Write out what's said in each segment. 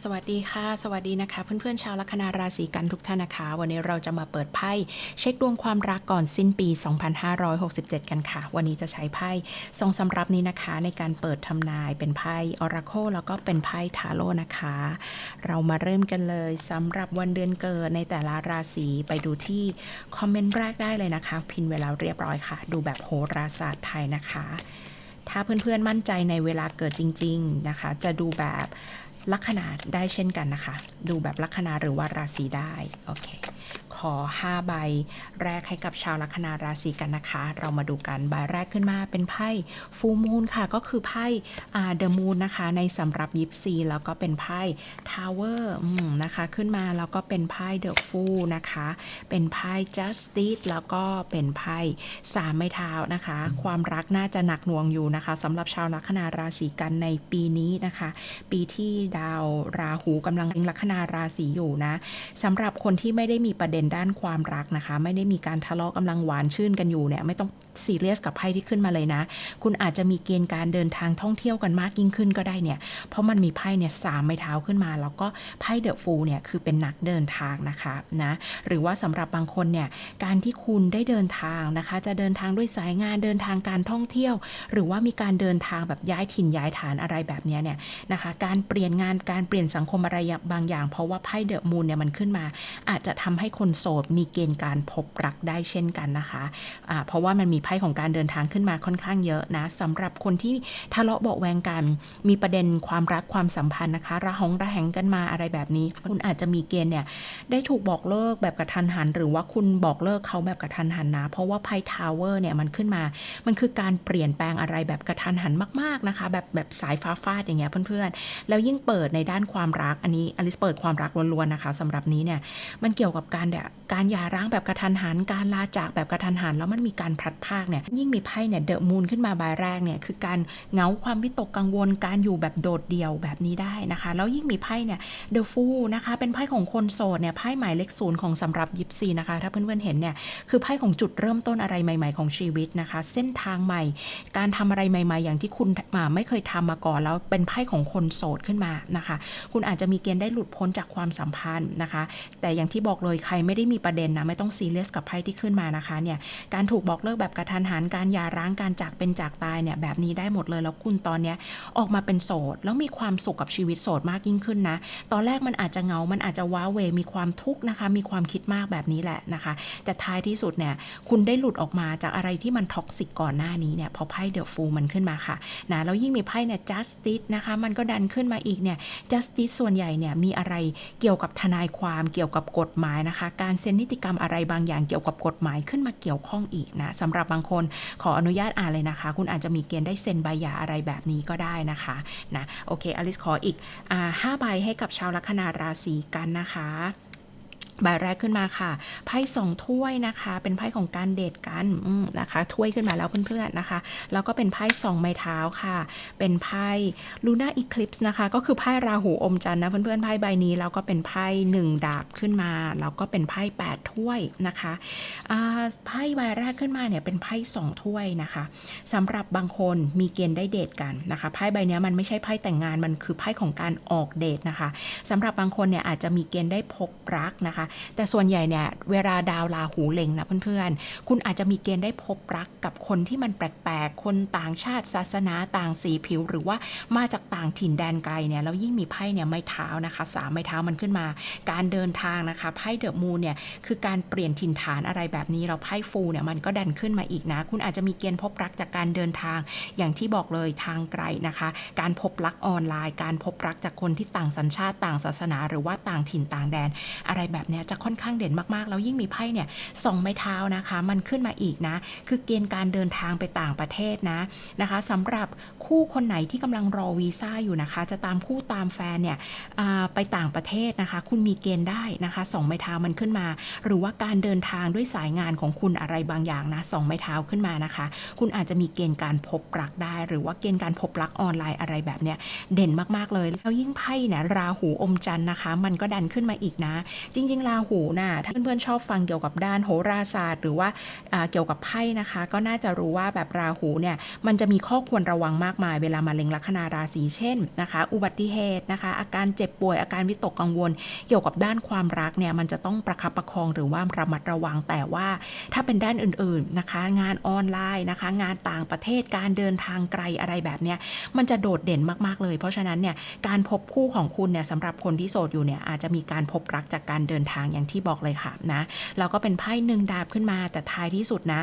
สวัสดีค่ะ สวัสดีนะคะ เพื่อนๆชาวลัคนาราศีกันทุกท่านนะคะ วันนี้เราจะมาเปิดไพ่เช็คดวงความรักก่อนสิ้นปี 2567 กันค่ะ วันนี้จะใช้ไพ่ทรงสำรับนี้นะคะ ในการเปิดทำนายเป็นไพ่ออราโคแล้วก็เป็นไพ่ทาโร่นะคะ เรามาเริ่มกันเลยสำหรับวันเดือนเกิดในแต่ละราศีไปดูที่คอมเมนต์แรกได้เลยนะคะ พินเวลาเรียบร้อยค่ะ ดูแบบโหราศาสตร์ไทยนะคะ ถ้าเพื่อนๆมั่นใจในเวลาเกิดจริง ๆนะคะ จะดูแบบ ลัคนาได้เช่นกันนะคะ ดูแบบลัคนาหรือว่าราศีได้ โอเค อ 5 ใบ แรกให้กับชาวลัคนาราศีกันนะคะ เรามาดูกันใบแรกขึ้นมาเป็นไพ่ฟูมูนค่ะ ก็คือไพ่เดอะมูนนะคะ ในสำหรับยิปซี แล้วก็เป็นไพ่ทาวเวอร์นะคะขึ้นมา แล้วก็เป็นไพ่เดอะฟูนะคะ เป็นไพ่ justice แล้วก็เป็นไพ่สามไม้เท้านะคะ ความรักน่าจะหนักหน่วงอยู่นะคะสำหรับชาวลัคนาราศีกันในปีนี้นะคะ ปีที่ดาวราหูกำลังเล็งลัคนาราศีอยู่นะสำหรับคนที่ไม่ได้มีประเด็นด้านความรักนะคะ ไม่ได้มีการทะเลาะกำลังหวานชื่นกันอยู่เนี่ยไม่ต้องซีเรียสกับไพ่ที่ขึ้นมาเลยนะ คุณอาจจะมีเกณฑ์การเดินทางท่องเที่ยวกันมากยิ่งขึ้นก็ได้เนี่ย เพราะมันมีไพ่เนี่ยสามไม้เท้าขึ้นมา แล้วก็ไพ่เดอะฟูเนี่ยคือเป็นนักเดินทางนะคะนะหรือว่าสำหรับบางคนเนี่ยการที่คุณได้เดินทางนะคะ จะเดินทางด้วยสายงานเดินทางการท่องเที่ยว หรือว่ามีการเดินทางแบบย้ายถิ่นย้ายฐานอะไรแบบนี้เนี่ยนะคะ การเปลี่ยนงานการเปลี่ยนสังคมอะไรบางอย่าง เพราะว่าไพ่เดอะมูนเนี่ยมันขึ้นมา อาจจะทำให้คนโสดมีเกณฑ์การพบรักได้เช่นกันนะคะะเพราะว่ามันมีไพ่ของการเดินทางขึ้นมาค่อนข้างเยอะนะสำหรับคนที่ทะเลาะเบาแวงกัน มีประเด็นความรักความสัมพันธ์นะคะระหองระแหงกันมาอะไรแบบนี้ คุณอาจจะมีเกณฑ์เนี่ยได้ถูกบอกเลิกแบบกระทันหัน หรือว่าคุณบอกเลิกเขาแบบกระทันหันนะเพราะว่าไพ่ทาวเวอร์เนี่ยมันขึ้นมา มันคือการเปลี่ยนแปลงอะไรแบบกระทันหันมากๆนะคะ แบบแบบสายฟ้าฟาดอย่างเงี้ยเพื่อนๆแล้วยิ่งเปิดในด้านความรักอันนี้อลิสเปิดความรักล้วนๆนะคะสำหรับนี้เนี่ยมันเกี่ยวกับการแบบการหย่าร้างแบบกระทันหัน การลาจากแบบกระทันหัน แล้วมันมีการพลัดพรากเนี่ยยิ่งมีไพ่เนี่ยเดอะมูนขึ้นมาใบแรกเนี่ยคือการเหงาความวิตกกังวลการอยู่แบบโดดเดี่ยวแบบนี้ได้นะคะ แล้วยิ่งมีไพ่เนี่ยเดอะฟูนะคะเป็นไพ่ของคนโสดเนี่ยไพ่หมายเลขศูนย์ของสำหรับยิปซีนะคะ ถ้าเพื่อนๆเห็นเนี่ยคือไพ่ของจุดเริ่มต้นอะไรใหม่ ๆ ของชีวิตนะคะ เส้นทางใหม่ การทำอะไรใหม่ ๆ อย่างที่คุณไม่เคยทำมาก่อน แล้วเป็นไพ่ของคนโสดขึ้นมานะคะ คุณอาจจะมีเกณฑ์ได้หลุดพ้นจากความสัมพันธ์นะคะ แต่อย่างที่บอกเลยใครไม่ได้มีประเด็นนะไม่ต้องซีเรียสกับไพ่ที่ขึ้นมานะคะเนี่ยการถูกบอกเลิกแบบกระทันหันการหย่าร้างการจากเป็นจากตายเนี่ยแบบนี้ได้หมดเลยแล้วคุณตอนเนี้ยออกมาเป็นโสด แล้วมีความสุขกับชีวิตโสดมากยิ่งขึ้นนะ ตอนแรกมันอาจจะเงา มันอาจจะว้าเวมีความทุกข์นะคะ มีความคิดมากแบบนี้แหละนะคะ แต่ท้ายที่สุดเนี่ยคุณได้หลุดออกมาจากอะไรที่มันท็อกซิกก่อนหน้านี้เนี่ยพอไพ่เดอะฟูมันขึ้นมาค่ะนะแล้วยิ่งมีไพ่เนี่ย justice นะคะมันก็ดันขึ้นมาอีกเนี่ย justice ส่วนใหญ่เนี่ยมีอะไรเกี่ยวกับทนายความเกี่ยวกับกฎหมายนะคะ การเซ็นนิติกรรมอะไรบางอย่างเกี่ยวกับกฎหมายขึ้นมาเกี่ยวข้องอีกนะสำหรับบางคนขออนุญาตอ่านเลยนะคะ คุณอาจจะมีเกณฑ์ได้เซ็นใบหย่าอะไรแบบนี้ก็ได้นะคะนะโอเคอลิสขออีกอ่าห้าใบให้กับชาวลัคนาราศีกันนะคะ ใบแรกขึ้นมาค่ะ ไพ่สองถ้วยนะคะ เป็นไพ่ของการเดทกันนะคะ ถ้วยขึ้นมาแล้วเพื่อนๆนะคะ แล้วก็เป็นไพ่สองไม้เท้าค่ะ เป็นไพ่ลูน่าอีคลิปส์นะคะ ก็คือไพ่ราหูอมจันทร์นะเพื่อนๆไพ่ใบนี้แล้วก็เป็นไพ่หนึ่งดาบขึ้นมา แล้วก็เป็นไพ่แปดถ้วยนะคะไพ่ใบแรกขึ้นมาเนี่ยเป็นไพ่สองถ้วยนะคะสำหรับบางคนมีเกณฑ์ได้เดทกันนะคะ ไพ่ใบนี้มันไม่ใช่ไพ่แต่งงาน มันคือไพ่ของการออกเดทนะคะสำหรับบางคนเนี่ยอาจจะมีเกณฑ์ได้พบรักนะคะแต่ส่วนใหญ่เนี่ยเวลาดาวราหูเล็งนะเพื่อนๆ คุณอาจจะมีเกณฑ์ได้พบรักกับคนที่มันแปลกๆ คนต่างชาติศาสนาต่างสีผิว หรือว่ามาจากต่างถิ่นแดนไกลเนี่ยแล้วยิ่งมีไพ่เนี่ยไม้เท้านะคะสามไม้เท้ามันขึ้นมา การเดินทางนะคะไพ่เดอะมูนเนี่ยคือการเปลี่ยนถิ่นฐานอะไรแบบนี้เราไพ่ฟูเนี่ยมันก็ดันขึ้นมาอีกนะ คุณอาจจะมีเกณฑ์พบรักจากการเดินทาง อย่างที่บอกเลยทางไกลนะคะ การพบรักออนไลน์ การพบรักจากคนที่ต่างสัญชาติต่างศาสนา หรือว่าต่างถิ่นต่างแดนอะไรแบบนี้จะค่อนข้างเด่นมากๆ แล้วยิ่งมีไพ่เนี่ยสองไม้เท้านะคะ มันขึ้นมาอีกนะ คือเกณฑ์การเดินทางไปต่างประเทศนะนะคะสำหรับคู่คนไหนที่กำลังรอวีซ่าอยู่นะคะ จะตามคู่ตามแฟนเนี่ยไปต่างประเทศนะคะ คุณมีเกณฑ์ได้นะคะสองไม้เท้ามันขึ้นมา หรือว่าการเดินทางด้วยสายงานของคุณอะไรบางอย่างนะสองไม้เท้าขึ้นมานะคะ คุณอาจจะมีเกณฑ์การพบรักได้ หรือว่าเกณฑ์การพบรักออนไลน์อะไรแบบเนี้ยเด่นมากๆเลยแล้วยิ่งไพ่เนี่ยราหูอมจันทร์นะคะ มันก็ดันขึ้นมาอีกนะ จริงราหูน่ะถ้าเพื่อนๆชอบฟังเกี่ยวกับด้านโหราศาสตร์ หรือว่าอ่าเกี่ยวกับไพ่นะคะ ก็น่าจะรู้ว่าแบบราหูเนี่ยมันจะมีข้อควรระวังมากมาย เวลามาเล็งลัคนาราศีเช่นนะคะ อุบัติเหตุนะคะ อาการเจ็บป่วยอาการวิตกกังวล เกี่ยวกับด้านความรักเนี่ยมันจะต้องประคับประคองหรือว่าระมัดระวังแต่ว่า ถ้าเป็นด้านอื่นๆนะคะ งานออนไลน์นะคะ งานต่างประเทศการเดินทางไกลอะไรแบบเนี้ยมันจะโดดเด่นมากๆเลย เพราะฉะนั้นเนี่ยการพบคู่ของคุณเนี่ยสำหรับคนที่โสดอยู่เนี่ยอาจจะมีการพบรักจากการเดินทางอย่างที่บอกเลยค่ะนะแล้วก็เป็นไพ่หนึ่งดาบขึ้นมา แต่ท้ายที่สุดนะ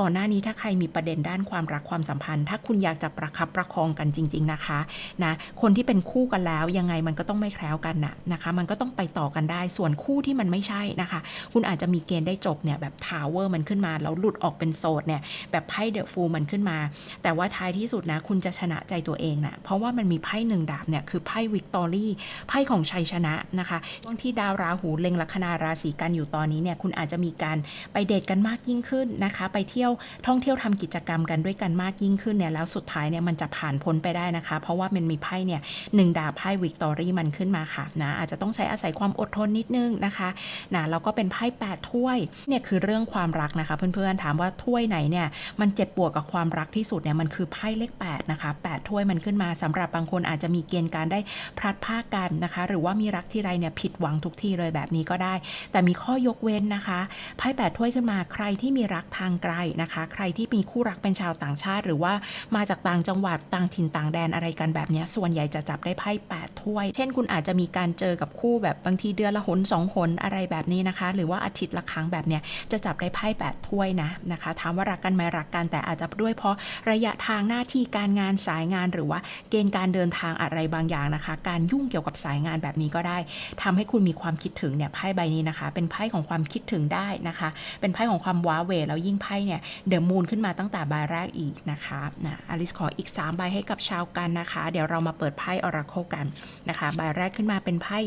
ก่อนหน้านี้ถ้าใครมีประเด็นด้านความรักความสัมพันธ์ ถ้าคุณอยากจะประคับประคองกันจริง ๆนะคะนะคนที่เป็นคู่กันแล้วยังไงมันก็ต้องไม่แคล้วกันนะนะคะ มันก็ต้องไปต่อกันได้ส่วนคู่ที่มันไม่ใช่นะคะ คุณอาจจะมีเกณฑ์ได้จบเนี่ยแบบทาวเวอร์มันขึ้นมาแล้วหลุดออกเป็นโสดเนี่ยแบบไพ่เดอะฟูลมันขึ้นมา แต่ว่าท้ายที่สุดนะคุณจะชนะใจตัวเองนะเพราะว่ามันมีไพ่หนึ่งดาบเนี่ยคือไพ่วิกตอรี่ไพ่ของชัยชนะนะคะช่วงที่ดาวราหูเล็งลัคนาราศีกันอยู่ตอนนี้เนี่ยคุณอาจจะมีการไปเดทกันมากยิ่งขึ้นนะคะ ไปเที่ยวท่องเที่ยวทำกิจกรรมกันด้วยกันมากยิ่งขึ้นเนี่ยแล้วสุดท้ายเนี่ยมันจะผ่านพ้นไปได้นะคะ เพราะว่ามันมีไพ่เนี่ยหนึ่งดาบไพ่วิกตอรี่มันขึ้นมาค่ะนะอาจจะต้องใช้อาศัยความอดทนนิดนึงนะคะนะแล้วก็เป็นไพ่แปดถ้วยเนี่ยคือเรื่องความรักนะคะ เพื่อนๆถามว่าถ้วยไหนเนี่ยมันเจ็บปวดกับความรักที่สุดเนี่ยมันคือไพ่เลข8นะคะ8ถ้วยมันขึ้นมาสำหรับบางคนอาจจะมีเกณฑ์การได้พลัดพรากกันนะคะ หรือว่ามีรักที่ไรเนี่ยผิดหวังทุกทีเลยแบบนี้ก็ได้ แต่มีข้อยกเว้นนะคะไพ่แปดถ้วยขึ้นมาใครที่มีรักทางไกลนะคะ ใครที่มีคู่รักเป็นชาวต่างชาติ หรือว่ามาจากต่างจังหวัดต่างถิ่นต่างแดนอะไรกันแบบนี้ส่วนใหญ่จะจับได้ไพ่แปดถ้วย เช่นคุณอาจจะมีการเจอกับคู่แบบบางทีเดือนละหนสองหนอะไรแบบนี้นะคะ หรือว่าอาทิตย์ละครั้งแบบเนี้ยจะจับได้ไพ่แปดถ้วยนะนะคะถามว่ารักกันไหมรักกันแต่อาจจะด้วยเพราะระยะทางหน้าที่การงานสายงานหรือว่าเกณฑ์การเดินทางอะไรบางอย่างนะคะ การยุ่งเกี่ยวกับสายงานแบบนี้ก็ได้ทำให้คุณมีความคิดถึงเนี่ยไพ่พ่ใบนี้นะคะ เป็นไพ่ของความคิดถึงได้นะคะ เป็นไพ่ของความว้าเวแล้วยิ่งไพ่เนี่ยเดอะมูนขึ้นมาตั้งแต่ใบแรกอีกนะคะนะอลิสขออีก 3 ใบให้กับชาวกันนะคะ เดี๋ยวเรามาเปิดไพ่อราโคกันนะคะใบแรกขึ้นมาเป็นไพ่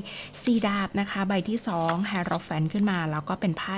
ซีดาบนะคะ ใบที่2แฮร์รอฟแฟนขึ้นมา แล้วก็เป็นไพ่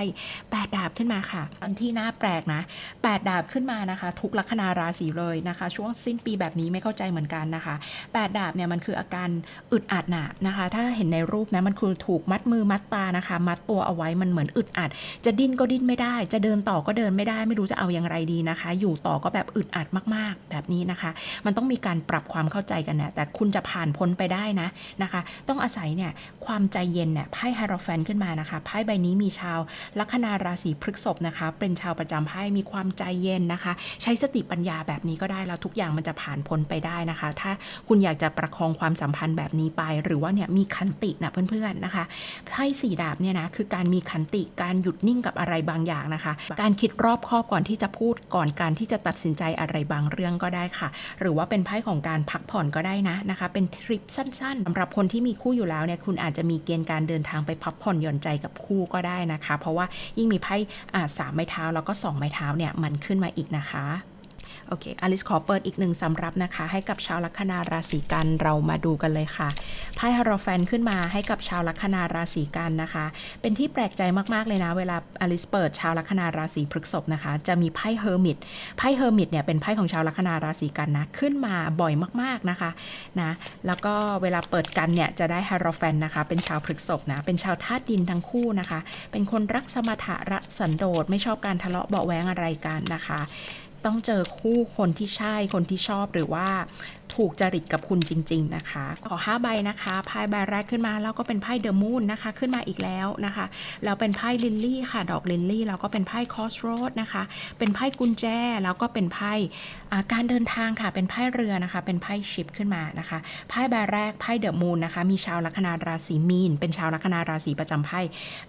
แปดดาบขึ้นมาค่ะอันที่น่าแปลกนะแปดดาบขึ้นมานะคะ ทุกลัคนาราศีเลยนะคะ ช่วงสิ้นปีแบบนี้ไม่เข้าใจเหมือนกันนะคะแปดดาบเนี่ยมันคืออาการอึดอัดหนะนะคะ ถ้าเห็นในรูปนะมันคือถูกมัดมือมัดตานะคะ มัดตัวเอาไว้มันเหมือนอึดอัด จะดิ้นก็ดิ้นไม่ได้ จะเดินต่อก็เดินไม่ได้ ไม่รู้จะเอาอย่างไรดีนะคะ อยู่ต่อก็แบบอึดอัดมากๆ แบบนี้นะคะ มันต้องมีการปรับความเข้าใจกันนะแต่คุณจะผ่านพ้นไปได้นะนะคะ ต้องอาศัยเนี่ยความใจเย็นเนี่ยไพ่ไฮโรแฟนขึ้นมานะคะไพ่ใบนี้มีชาวลัคนาราศีพฤกษภนะคะ เป็นชาวประจำไพ่มีความใจเย็นนะคะ ใช้สติปัญญาแบบนี้ก็ได้แล้วทุกอย่างมันจะผ่านพ้นไปได้นะคะ ถ้าคุณอยากจะประคองความสัมพันธ์แบบนี้ไป หรือว่าเนี่ยมีขันตินะเพื่อนๆนะคะไพ่สี่ดาบเนี่ยนะคือการมีขันติการหยุดนิ่งกับอะไรบางอย่างนะคะ การคิดรอบคอบก่อนที่จะพูดก่อนการที่จะตัดสินใจอะไรบางเรื่องก็ได้ค่ะ หรือว่าเป็นไพ่ของการพักผ่อนก็ได้นะนะคะ เป็นทริปสั้นๆสำหรับคนที่มีคู่อยู่แล้วเนี่ยคุณอาจจะมีเกณฑ์การเดินทางไปพักผ่อนหย่อนใจกับคู่ก็ได้นะคะ เพราะว่ายิ่งมีไพ่อ่าสามไม้เท้าแล้วก็สองไม้เท้าเนี่ยมันขึ้นมาอีกนะคะ โอเคอลิสขอเปิดอีกหนึ่งสำรับนะคะ ให้กับชาวลัคนาราศีกันเรามาดูกันเลยค่ะไพ่ฮารอแฟนขึ้นมาให้กับชาวลัคนาราศีกันนะคะ เป็นที่แปลกใจมากๆเลยนะ เวลาอลิสเปิดชาวลัคนาราศีพฤษภนะคะ จะมีไพ่เฮอร์มิตไพ่เฮอร์มิตเนี่ยเป็นไพ่ของชาวลัคนาราศีกันนะขึ้นมาบ่อยมากๆนะคะนะแล้วก็เวลาเปิดกันเนี่ยจะได้ฮารอแฟนนะคะ เป็นชาวพฤษภนะเป็นชาวธาตุดินทั้งคู่นะคะ เป็นคนรักสมถะรักสันโดษไม่ชอบการทะเลาะเบาแวงอะไรกันนะคะ ต้องเจอคู่คนที่ใช่คนที่ชอบหรือว่าถูกจริตกับคุณจริง ๆ นะคะ ขอ 5 ใบนะคะไพ่ใบแรกขึ้นมาแล้วก็เป็นไพ่เดอะมูนนะคะ ขึ้นมาอีกแล้วนะคะแล้วเป็นไพ่ลินลี่ค่ะ ดอกลินลี่แล้วก็เป็นไพ่คอสโรดนะคะ เป็นไพ่กุญแจแล้วก็เป็นไพ่การเดินทางค่ะ เป็นไพ่เรือนะคะ เป็นไพ่ชิปขึ้นมานะคะไพ่ใบแรกไพ่เดอะมูนนะคะ มีชาวลัคนาราศีมีน เป็นชาวลัคนาราศีประจำไพ่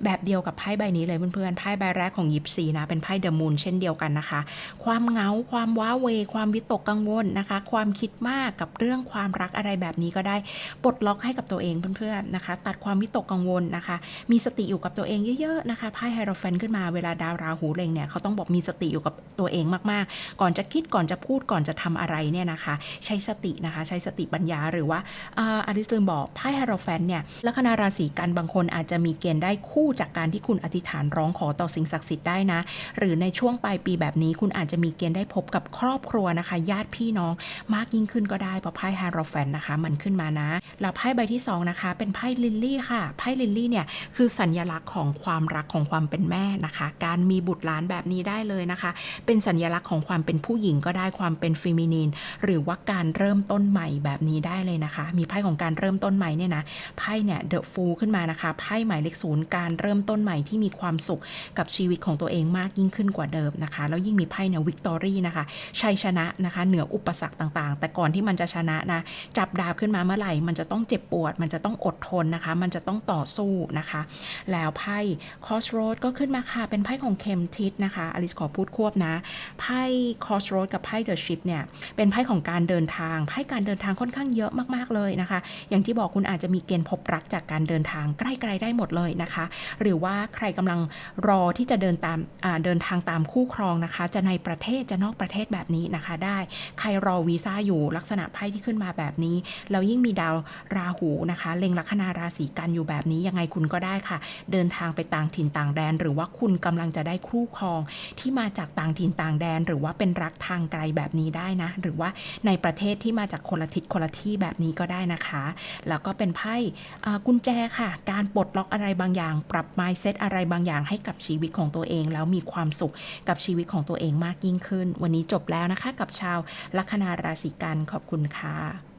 แบบเดียวกับไพ่ใบนี้เลยเพื่อนๆไพ่ใบแรกของยิปซีนะเป็นไพ่เดอะมูนเช่นเดียวกันนะคะ ความเหงาความว้าเว ความวิตกกังวลนะคะ ความคิดมากกับเรื่องความรักอะไรแบบนี้ก็ได้ปลดล็อกให้กับตัวเองเพื่อนๆนะคะ ตัดความวิตกกังวลนะคะ มีสติอยู่กับตัวเองเยอะๆนะคะไพ่ไฮโรแฟนขึ้นมาเวลาดาวราหูเล็งเนี่ยเขาต้องบอกมีสติอยู่กับตัวเองมากๆ ก่อนจะคิดก่อนจะพูดก่อนจะทำอะไรเนี่ยนะคะ ใช้สตินะคะ ใช้สติปัญญาหรือว่าอาริสลืมบอกไพ่ไฮโรแฟนเนี่ยลัคนาราศีกันบางคนอาจจะมีเกณฑ์ได้คู่จากการที่คุณอธิษฐานร้องขอต่อสิ่งศักดิ์สิทธิ์ได้นะ หรือในช่วงปลายปีแบบนี้คุณอาจจะมีเกณฑ์ได้พบกับครอบครัวนะคะ ญาติพี่น้องมากยิ่งขึ้นก็ก็ได้เพราะไพ่ฮาโรแฟนนะคะ มันขึ้นมานะแล้วไพ่ใบที่สองนะคะ เป็นไพ่ลิลลี่ค่ะไพ่ลิลลี่เนี่ยคือสัญลักษณ์ของความรักของความเป็นแม่นะคะ การมีบุตรหลานแบบนี้ได้เลยนะคะ เป็นสัญลักษณ์ของความเป็นผู้หญิงก็ได้ความเป็นฟีมินีน หรือว่าการเริ่มต้นใหม่แบบนี้ได้เลยนะคะ มีไพ่ของการเริ่มต้นใหม่เนี่ยนะไพ่เนี่ยเดอะฟูขึ้นมานะคะไพ่หมายเลขศูนย์การเริ่มต้นใหม่ที่มีความสุขกับชีวิตของตัวเองมากยิ่งขึ้นกว่าเดิมนะคะ แล้วยิ่งมีไพ่เนี่ยวิกตอรี่นะคะชัยชนะนะคะ เหนืออุปสรรคต่างๆ แต่ก่อนที่มันจะชนะนะ จับดาบขึ้นมาเมื่อไหร่ มันจะต้องเจ็บปวด มันจะต้องอดทนนะคะ มันจะต้องต่อสู้นะคะ แล้วไพ่คอสโรดก็ขึ้นมาค่ะ เป็นไพ่ของเคมทิสนะคะอลิสขอพูดควบนะ ไพ่คอสโรดกับไพ่เดอะชิพเนี่ย เป็นไพ่ของการเดินทาง ไพ่การเดินทางค่อนข้างเยอะมากๆเลยนะคะ อย่างที่บอกคุณอาจจะมีเกณฑ์พบรักจากการเดินทางใกล้ๆได้หมดเลยนะคะ หรือว่าใครกำลังรอที่จะเดินตามเดินทางตามคู่ครองนะคะ จะในประเทศจะนอกประเทศแบบนี้นะคะได้ ใครรอวีซ่าอยู่ลักษณะไพ่ที่ขึ้นมาแบบนี้ แล้วยิ่งมีดาวราหูนะคะ เล็งลัคนาราศีกันอยู่แบบนี้ยังไงคุณก็ได้ค่ะ เดินทางไปต่างถิ่นต่างแดน หรือว่าคุณกำลังจะได้คู่ครอง ที่มาจากต่างถิ่นต่างแดน หรือว่าเป็นรักทางไกลแบบนี้ได้นะ หรือว่าในประเทศที่มาจากคนละทิศคนละที่แบบนี้ก็ได้นะคะ แล้วก็เป็นไพ่กุญแจค่ะ การปลดล็อกอะไรบางอย่าง ปรับ mindset อะไรบางอย่างให้กับชีวิตของตัวเอง แล้วมีความสุขกับชีวิตของตัวเองมากยิ่งขึ้น วันนี้จบแล้วนะคะ กับชาวลัคนาราศีกันขอบคุณค่ะ